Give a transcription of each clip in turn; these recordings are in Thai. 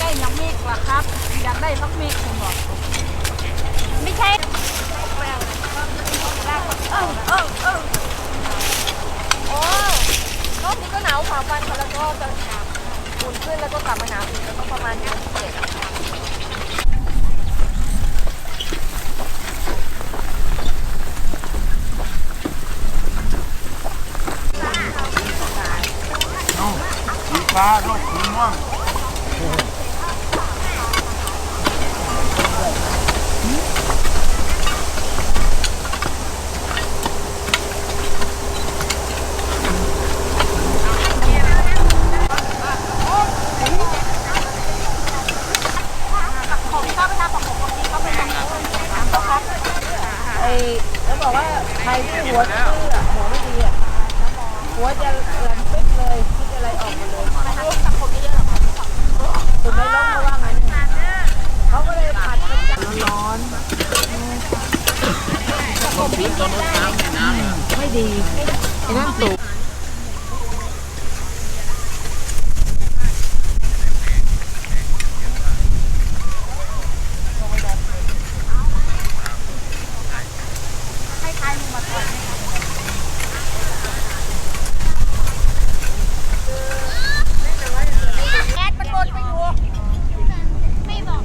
ได้น้ำเมฆว่ะครับอยากได้น้ำเมฆคุณบอกไม่ใช่โอ้รอบนี้ก็หนาวสามวันแล้วก็จะอุ่นขึ้นแล้วก็กลับมาหนาวอีกแล้วก็ประมาณนี้เจ็ด สีฟ้าลูกสีม่วง ไอ้แล้วบอกว่าใครที่หัวซื่ออะหัวไม่ดีอะหัวจะเอือนปิ๊บเลยคิดอะไรออกมาเลยคุณไม่ร้องเขาว่าไงเนี่ยเขาก็เลยผัดเป็นจานร้อนไม่ดีไอ้นั่นสุก แอดมันบนไปอยู่ไม่บอก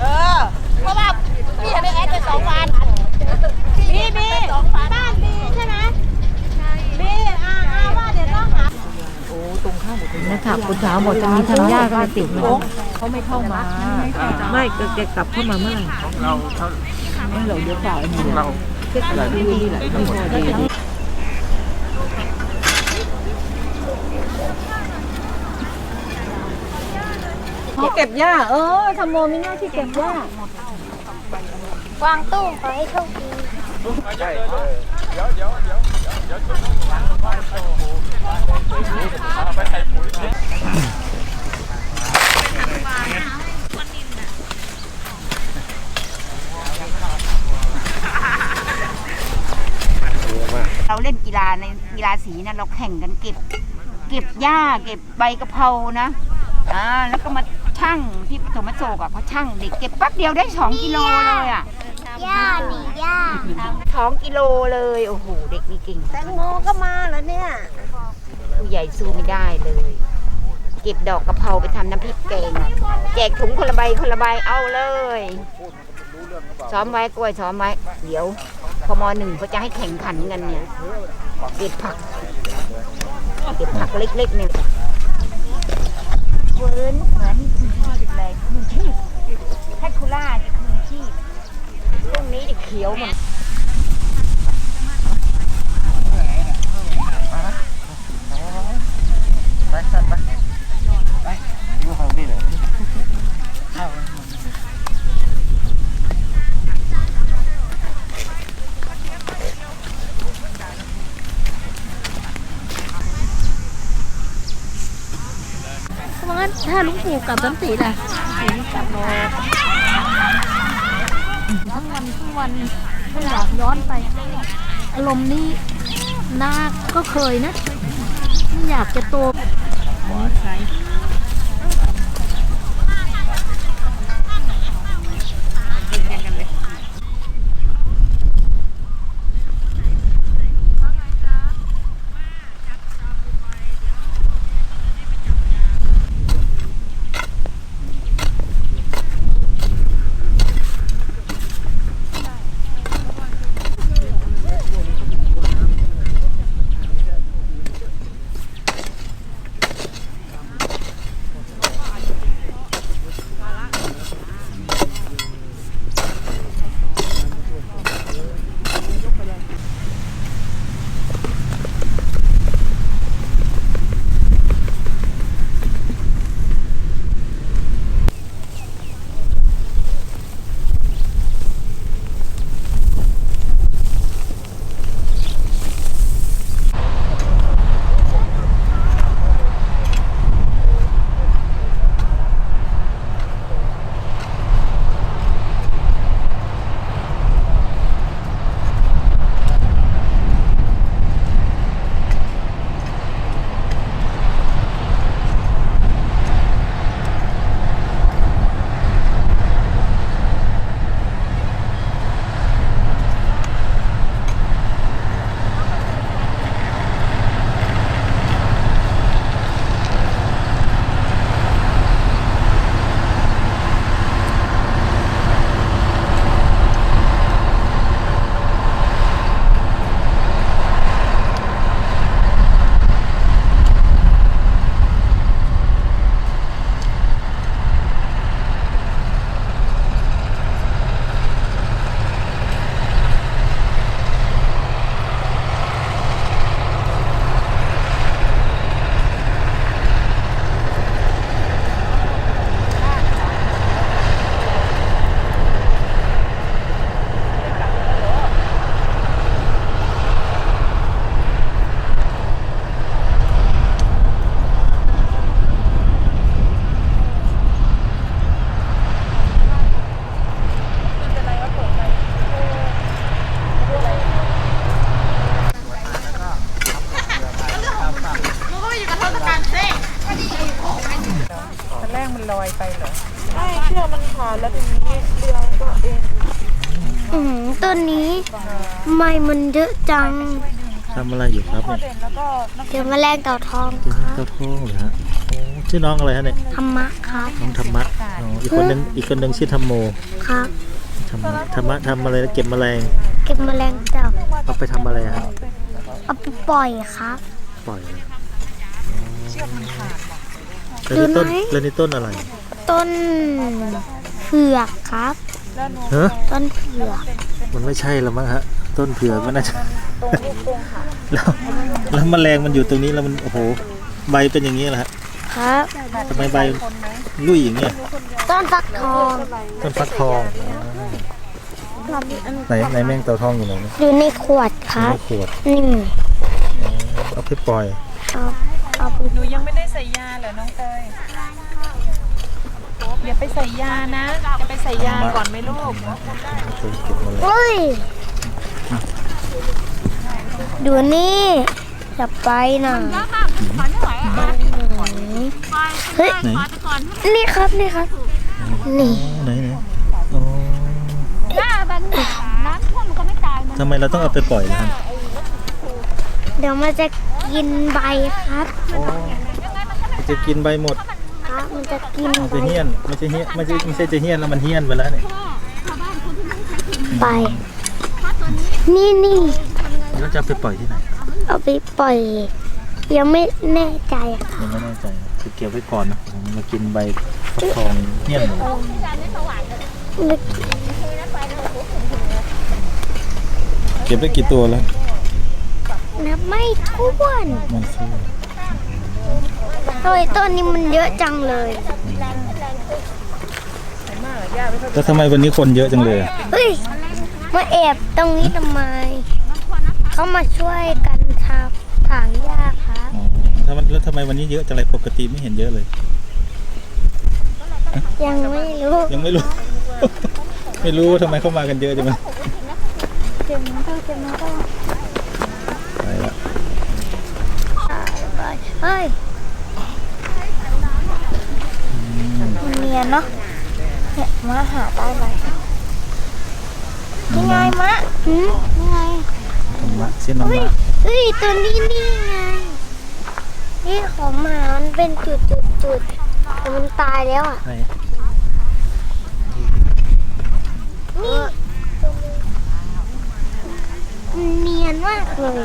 เออ เพราะว่าพี่จะไปแอดไปสองวันบีบีบ้านบีใช่ไหมบีอ่าอ่าว่าเดี๋ยวต้องหา นะคะคุณสาวบอกจะมีทางญา ติก็เลยติดมาเขาไม่เข้ามา ไม่แกกลับเข้ามาเมื่อไหร่ของเราเท่าไม่เราเดี๋ยวเปล่าอันขนี้องเราอะไรดีแหละไม่พอดีเขาเก็บหญ้า เออทำโมมีหน้าที่เก็บหญ้าวางตู้ขอให้โชคดีใช่เดี๋ยวเดี๋ยวเดี๋ยวเดี๋ยวจุดไปใส่ปุ๋ย เราเล่นกีฬาในกีฬาสีนะเราแข่งกันเก็บ เก็บหญ้าเก็บใบกะเพรานะอ่าแล้วก็มาชั่งที่ปฐมโศกอะเขาชั่งเด็กเก็บแป๊บเดียวได้สองกิโลเลยอะย่านี่ย่าสองกิโลเลยโอ้โหเด็กนี่เก่งแตงโมก็มาแล้วเนี่ยผู้ใหญ่สู้ไม่ได้เลย เก็บดอกกะเพราไปทำน้ำพริกแกงแจกถุงคนละใบคนละใบเอาเลย ซ้อมไว้กล้วยซ้อมไว้ เดี๋ยวพมหนึ่งเขาจะให้แข่งขันกันเนี่ยเก็บผักเก็บผักเล็กๆเนี่ยเวิร์นเหมือนอะไรคืนชีพแคทคูล่าเนี่ยคืนชีพตรงนี้เนี่ยเขียวหมด ไปสั่นไปไปดูของนี่เลย เพราะงั้น ถ้าลุงปู่กลับสันติล่ะกลับรอทั้งวันทั้งวันไม่อยากย้อนไป อารมณ์นี้นาก็เคยนะไม่อยากจะโต มันลอยไปเหรอไม่เชือกมันขาดแล้วทีนี้เรือมัก็เอ็นอืมต้นนี้ทำไมมันเยอะจังทำอะไรอยู่ครับเดี๋ยวมาแลงเต่าทองเจอน้องเต้าทอเหรอฮะชื่อน้องอะไรฮะเนี่ยธรรมะครับ น้องธรรมะอีกคนนึงอีกคนนึงชื่อธรรมโมครับ ธรรมะธรรมะทำอะไรนะเก็บแมลงเก็บแมลงเต่าเอาไปทำอะไรครับเอาไปปล่อยครับ ปล่อยเชือกมันขาด แล้วนี่ต้นดูไหมแล้วนี่ต้นอะไรต้นเผือกครับฮะต้นเผือกมันไม่ใช่แล้วมั้งฮะ ต้นเผือกมันน่าจะแล้วแล้วแมลงมันอยู่ตรงนี้แล้วมันโอ้โหใบเป็นอย่างนี้แหละฮะครับทำไมใบลุยอย่างเงี้ยต้นฟักทองต้นฟักทองไหนไหนแมงเต่าทองอยู่ไหนเนี่ยอยู่ในขวดคอยู่รับในขวดนี่เอาไปปล่อยเอา เอาไปหนูยังไม่ได้ใส่ยาเหรอน้องเตยอย่าไปใส่ยานะจะไปใส่ยาก่อนไหมลูกเคยเก็บแมลงเฮ้ย ดูนี่อย่าไปนะเฮ้ยไหนนี่ครับนี่ครับ นี่ไหนไหนอ๋อทำไมเราต้องเอาไปปล่อยล่ะครับเดี๋ยวมันจะกินใบครับมันจะกินใบหมดครับมันจะกินมันใบจะเฮี้ยนไม่ใช่เฮี้ยนไม่ใช่ไม่ใช่จะเฮี้ยนแล้วมันเฮี้ยนไปแล้วเนี่ยใบนี่นี่แล้วจะเอาไปปล่อยที่ไหนเอาไปปล่อย ยังไม่แน่ใจค่ะยังไม่แน่ใจคือเก็บไว้ก่อนนะผมมากินใบฟักทองเฮี้ยนหมดเก็บได้กี่ตัวแล้วนับ ไม่ถ้วนไม่สู้โอ้ยต้นนี้มันเยอะจังเลย แล้วทำไมวันนี้คนเยอะจังเลยอะเฮ้ย มาแอบตรงนี้ทำไม เขามาช่วยกันทำถางหญ้าครับอ๋อถ้ามันแล้วทำไมวันนี้เยอะจังเลยปกติไม่เห็นเยอะเลย ยังไม่รู้ยังไม่รู้ ไม่รู้ว่าทำไมเข้ามากันเยอะจังเลยเจ็บมันต้องเจ็บมันต้อง เฮ้ยมันเนียนเนาะเนี่ยมาหาได้ไหมนี่ไงมะหืมนี่ไงธรรมะเส้นธรรเฮ้ยมะเฮ้ยตัวนี้นี่ไง นี่ของหมามันเป็นจุดจุดจุดๆแต่มันตายแล้วอะไหนนี่มันเนียนมากเลย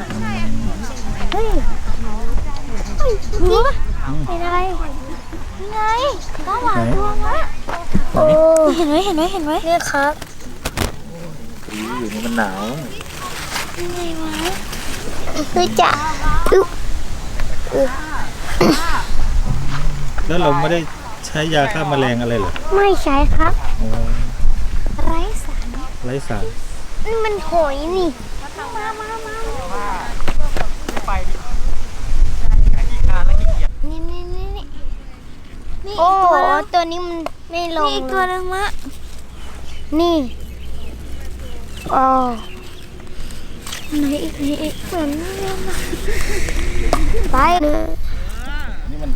เฮ้ย เฮ้ยนี่เป็นอะไรนี่ไงก้าหวานดวงอะโอ้เห็นไหมเห็นไหมเห็นไหมนี่ครับอยู่นี่มันหนาวยังไงวะคือจะอึ๊บแล้วเราไม่ได้ใช้ยาฆ่าแมลงอะไรเหรอ ไม่ใช่ครับอ๋อไร้สาร ไร้สาร นี่มันหอยนี่ มามามานี่นี่นี่นี่ นี่โอ้ตัวนี้มันไม่ลงนี่ตัวนึงมะนี่อ๋อไหนอีกไหนอีกเหมือนนี่นะไปเนื้อนี่มัน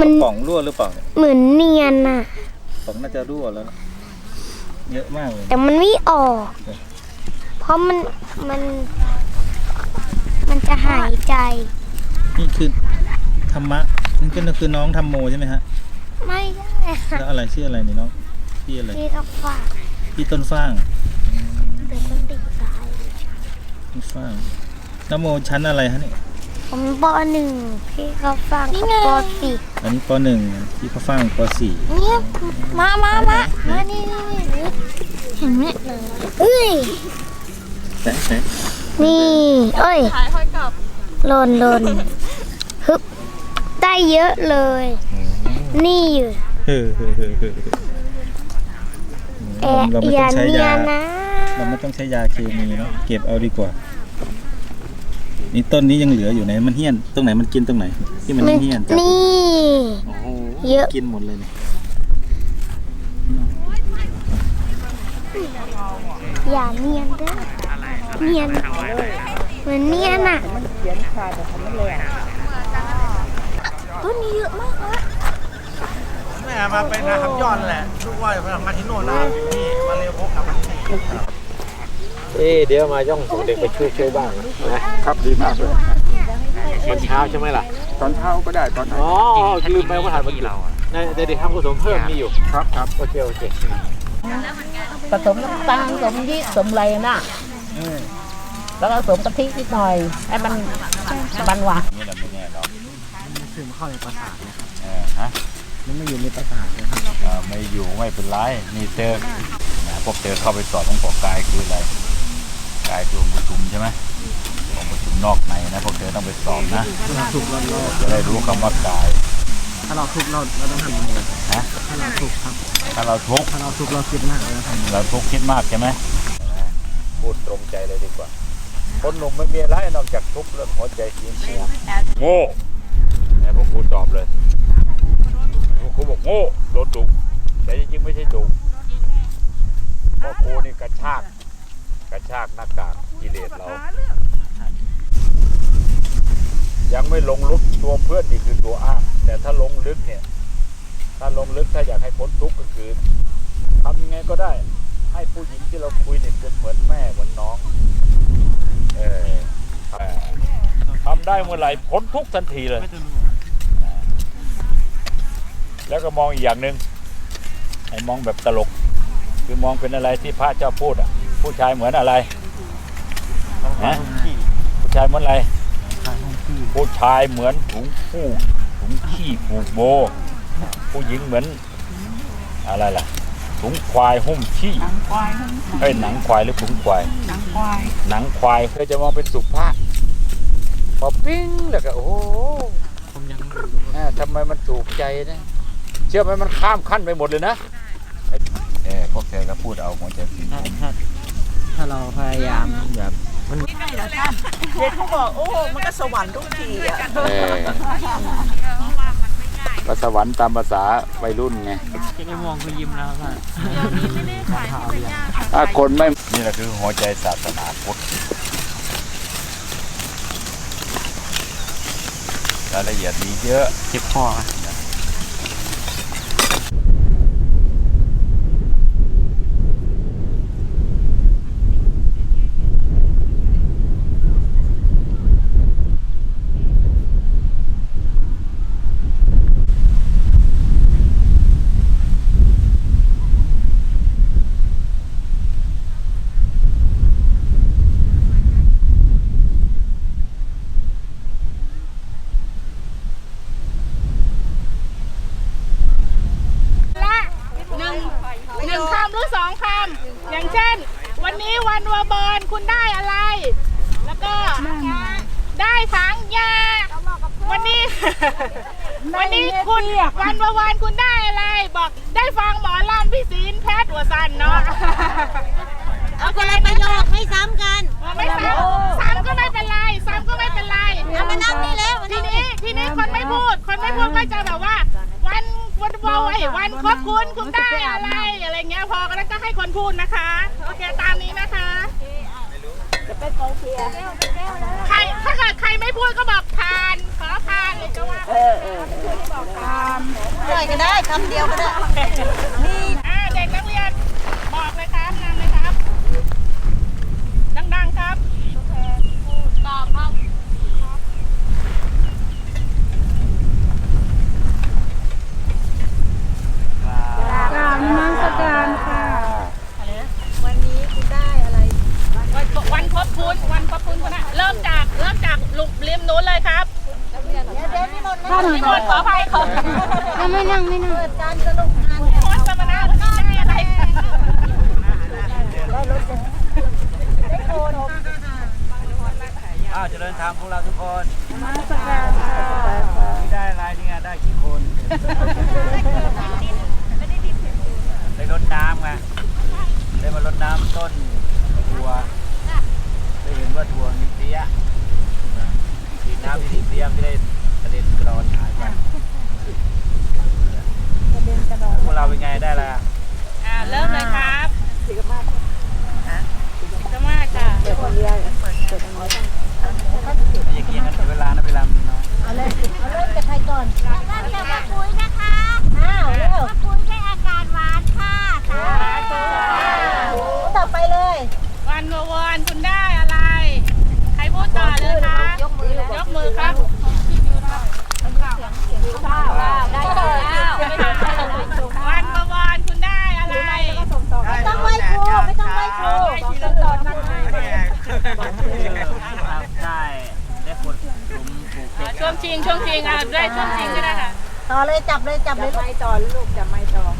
มันป่องรั่วหรือเปล่าเนี่ยเหมือนเนียนน่ะ ป่องน่าจะรั่วแล้วนะเยอะมากเลย แต่มันไม่ออก เพราะมันมัน มันจะหายใจ นี่คือธรรมะ นี่ก็คือน้องธรรมโมใช่ไหมฮะ ไม่ได้ค่ะแล้วอะไรชื่ออะไรนี่น้องพี่อะไรพี่ต้องฝากพี่ต้นฟ้างเดี๋ยวมันติดตายต้นฟ้างนโมชั้นอะไรฮะเนี่ยผมปหนึ่งพี่เขาฟังกับปสี่อันนี้ปหนึ่งพี่เขาฟ้างปสี่เนี่ยมามามามานี่นี่นี่เห็นไหมเฮ้ยแต่แต่นี่เอ้ยหล่นหล่นฮึบ ได้เยอะเลย นี่อยู่เฮ้อเฮ้อเฮ้อเฮ้อแอะเราไม่อต้ย่าองใช้เนียยานะ เราไม่ต้องใช้ยาเคมีเนาะเก็บเอาดีกว่า นี่ต้นนี้ยังเหลืออยู่ไหนมันเหี้ยนตรงไหนมันกินตรงไหน ที่มันเหี้ยนจับนี่ โอ้โหเยอะ กินหมดเลยเนี่ยอย่าเนียนเด้อเนียนเหมือนเนียนอะต้ นนี้เยอะมากนะแม่มาไปนาคำยอดแหละลูกว่าจะไปทำงานที่โน่นนะนี่มาเร็วพบกลับมาที่นี่เอ๊ะเดี๋ยวมาย่องส่งเด็กไปช่วยช่วยบ้างนะครับดีมากเลยตอนเช้าใช่ไหมล่ะ ตอนเช้าก็ได้ตอนไหนอ๋อลืมไปว่าถ่ายมากี่เราในเด็กๆทำกุศลเพิ่มมีอยู่ครับครับโอเคโอเคผสมน้ำตาลผสมยี่ผสมอะไรน่ะแล้วก็ผสมกะทินิดหน่อยให้มันมันหวาน เข้าในประสาทนะครับเออฮะมันไม่อยู่ในประสาทนะครับเออไม่อยู่ไม่เป็นไรนี่เธอนะพวกเธอเข้าไปสอบของปอกกายคืออะไรกายตัวประชุมใช่ไหมองค์ประชุมนอกในนะพวกเธอต้องไปสอบนะถ้าเราถูกเราเราจะได้รู้คำว่ากาย ถ้าเราถูกเราเราต้องทำยังไงนะถ้าเราถูกครับถ้าเราทุกข์ถ้าเราถูกเราคิดมากเราต้องทำยังไงเราทุกข์คิดมากใช่ไหมพูดตรงใจเลยดีกว่า คนหนุ่มไม่มีอะไรนอกจากทุกข์เรื่องหัวใจเสียเสียโง่ นี่ยพวกครูตอบเลยพวกครูบอกโง่โดนดุแต่จริงๆไม่ใช่ดุเพราะครูนี่กระชาก กระชากหน้ากากกิเลสเรา ยังไม่ลงลึกตัวเพื่อนนี่คือตัวอ้างแต่ถ้าลงลึกเนี่ย ถ้าลงลึกถ้าอยากให้พ้นทุกข์ก็คือทำยังไงก็ได้ ให้ผู้หญิงที่เราคุยเนี่ยเป็นเหมือนแม่เหมือนน้อง เออทำได้เมื่อไหร่พ้นทุกทันทีเลย แล้วก็มองอีกอย่างหนึ่งให้มองแบบตลก คือมองเป็นอะไรที่พระเจ้าพูดอะ ผู้ชายเหมือนอะไรนะผู้ชายเหมือนอะไร ผู้ชายเหมือนถุงผู้ถุงขี้ผูกโบ ผู้หญิงเหมือนอะไรล่ะถุงควายหุ้มขี้เอ้ยหนังควายหรือถุงควาย หนังควาย หนังควายเพื่อจะมองเป็นสุภาพพอปิ้งแล้วก็โอ้โหอ่าทำไมมันถูกใจนะ เชื่อไหมมันข้ามขั้นไปหมดเลยนะเออพวกเธอก็พูดเอาหัวใจสิถ้าถ้าถ้าเราพยายามแบบมันเด็กเขาบอกโอ้ มันก็สวรรค์ทุกทีอะเออก็สวรรค์ตามภาษาวัยรุ่นไงจะได้มองก็ยิ้มแล้วค่ะถ้าคนไม่นี่แหละคือหัวใจศาสนาพุทธรายละเอียดมีเยอะเจ็บคอครับ ละหนึ่งหนึ่งคำหรือสองคำ อย่างเช่น วันนี้วันวัวบอลคุณได้อะไร แล้วก็ได้ถังยา วันนี้ วันนี้ คุณวันวัวบอลคุณได้อะไร บอกได้ฟังหมอลำพี่ศีลแพทย์หัวสันเนาะเอาคนละประโยคไม่ซ้ำกัน ไม่ซ้ำซ้ำก็ไม่เป็นไรซ้ำก็ไม่เป็นไรเอามานั่งนี่แล้วมาทีนั่งนี้ทีนี้คนไม่พูด คนไม่พูดก็จะแบบว่า วันวันวอยวันครบคุณคุณได้อะไร อะไรเงี้ยพอก็แล้วก็ให้คนพูดนะคะ โอเคตามนี้นะคะ จะเป็นกองเชียร์ใครถ้าเกิดใครไม่พูดก็บอกผ่านขอ ผ่านเลยก็ว่าบอกตามเลยก็ได้คำเดียวก็ได้นี่าเด็กนักเรียนบอกเลยครับนำเลยครับ ดังๆครับตอบครับ กราบนมัสการค่ะ วันวันครบคุณวันครบคุณคุณนะเริ่มจากเริ่มจากลุมริมนู้นเลยครับ ข้าวหนึ่ง นิมนต์ขออภัยขอ ไม่นั่งไม่นั่ง โค้ชสมณะวันนี้ได้อะไร อ้าวเจริญธรรมพวกเราทุกคนมาสการได้อะไรนี่ไงได้กี่คนได้รดน้ำไงได้ มารดน้ำต้นถั่วได้เห็นว่าถั่วมีเตี้ยฉีดน้ำที่เตี้ยไม่ได้กระเด็นกระดอนหายไปพวกเราเป็นไงได้แล้วอ่าเริ่มเลยครับสิกมากสิกมากค่ะอย่าเกี่ยงกันเวลานะเวลามันน้อยนั่นจะมาคุยนะคะอ้าวเร็วมาคุยให้อากาศหวานค่ะสาธุ ต่อไปเลยวันวันวอนคุณได้อะไร ใครพูดต่อเลยคะยกมือแล้วยกมือครับได้แล้ววันวอนคุณได้อะไรไม่ต้องไหว้ครูไม่ต้องไหว้ครูได้ได้ผลหลุมปลูกอ่าช่วงชิงช่วงชิงอะได้ช่วงชิงก็ได้ค่ะต่อเลยจับเลยจับเลยไม่ต่อลูกจับไม่ต่อให้ก่อน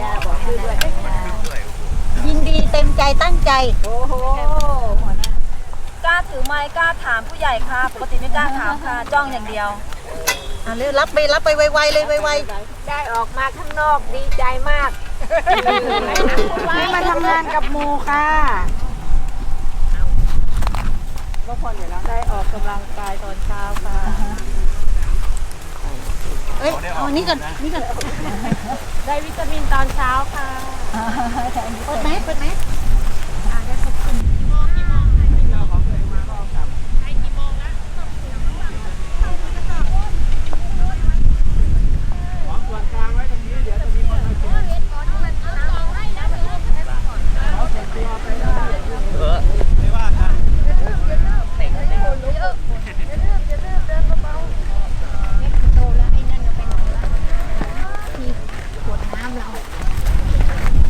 ย่าบอกชื่อด้วยยินดีเต็มใจตั้งใจ โอ้โหกล้าถือไม้กล้าถามผู้ใหญ่ค่ะ ปกติไม่กล้าถามค่ะ จ้องอย่างเดียว อะเร็วรับไปรับไปไวๆเลยไวได้ออกมาข้างนอกดีใจมากไม่มาทำงานกับโมค่ะๆได้ออกกำลังกายตอนเช้าค่ะ เอ้ยเอานี่ก่อนนี่ก่อนได้วิตามินตอนเช้าค่ะเปิดไหมเปิดไหม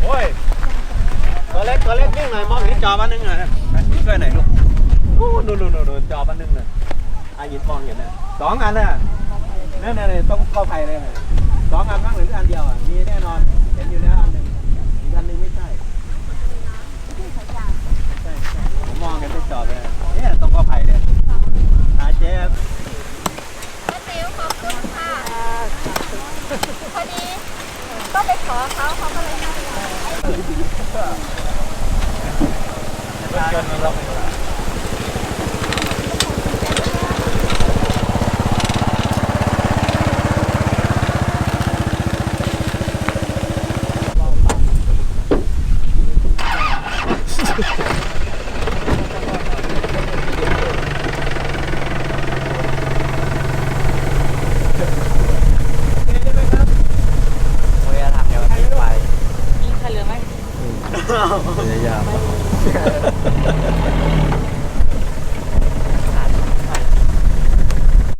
โอ้ยตัวเล็กตัวเล็กนิ่งหน่ อมองเห็นจอบ้านนึงหน่อยนะช่วยหนลูกโอ้ดูดูดูดูจอบ้านนึงน่ะอายินมองเห็นนะสองอันน่ะนั่นน่ะต้องเข้าไผเลยสองอันบ้างหรืออันเดียวอะมีแน่นอนเห็นอยู่แล้วอันหนึ่งอีกอันหนึ่งไม่ใช่ใช่ใช่ผมมองเห็นเป็นจอเลยเนี่ยต้องเข้าไผเลยอาเจ๊บติ๋วขอบคุณค่ะพอดีก็ไปขอเขาเขาก็เลยให้ เกินเรา